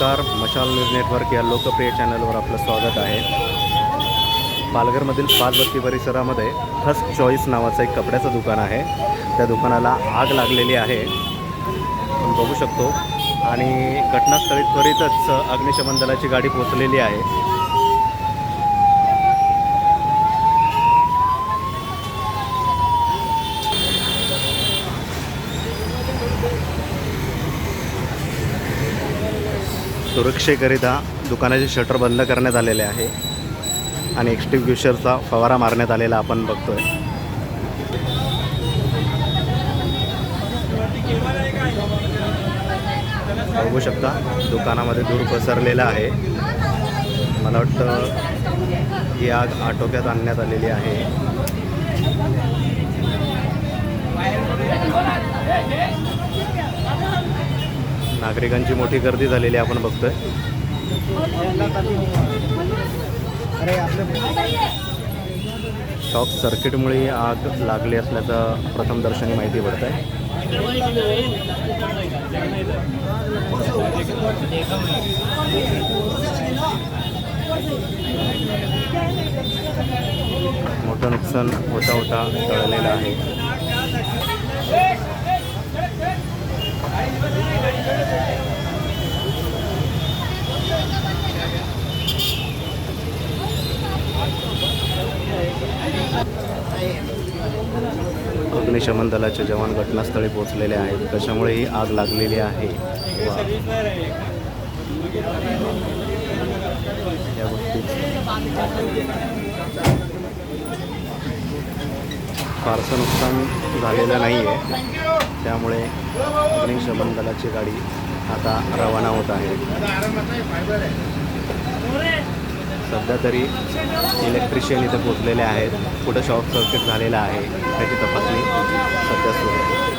नमस्कार मशाल news network या लोकप्रिय चॅनलवर आपलं स्वागत आहे. पालघरमधील पाचबत्ती परिसरामध्ये फर्स्ट चॉईस नावाचं एक कपड्याचं दुकान आहे. त्या दुकानाला आग लागलेली आहे. आपण बघू शकतो. आणि घटनास्थळी त्वरितच अग्निशमन दलाची गाडी पोचलेली आहे. सुरक्षेकरिता दुकानाचे शटर बंद करण्यात आलेले आहे. आणि एक्स्टिंग्विशरचा फवारा मारण्यात आलेला आपण बघतोय. बघू शकता दुकानामध्ये धूर पसरलेला आहे. मला वाटतं ही आग आटोक्यात आणण्यात आलेली आहे. नागरिकांची मोठी गर्दी झालेली आपण बघतोय. शॉक सर्किटमुळे आग लागली असल्याचं प्रथम दर्शनी माहिती पडत आहे मोठं नुकसान होता होता टळलेलं आहे. अग्निशमन दलाचे जवान घटनास्थळी पोहोचलेले आहेत. कशामुळे ही आग लागलेली आहे? या गोष्टी फारसं नुकसान झालेलं नाही आहे त्यामुळे अग्निशमन दलाची गाडी आता रवाना होत आहे. सध्या तरी इलेक्ट्रिशियन इथे पोचलेले आहेत. कुठं शॉर्ट सर्किट झालेलं आहे. त्याची तपासणी सध्या सुरू आहे.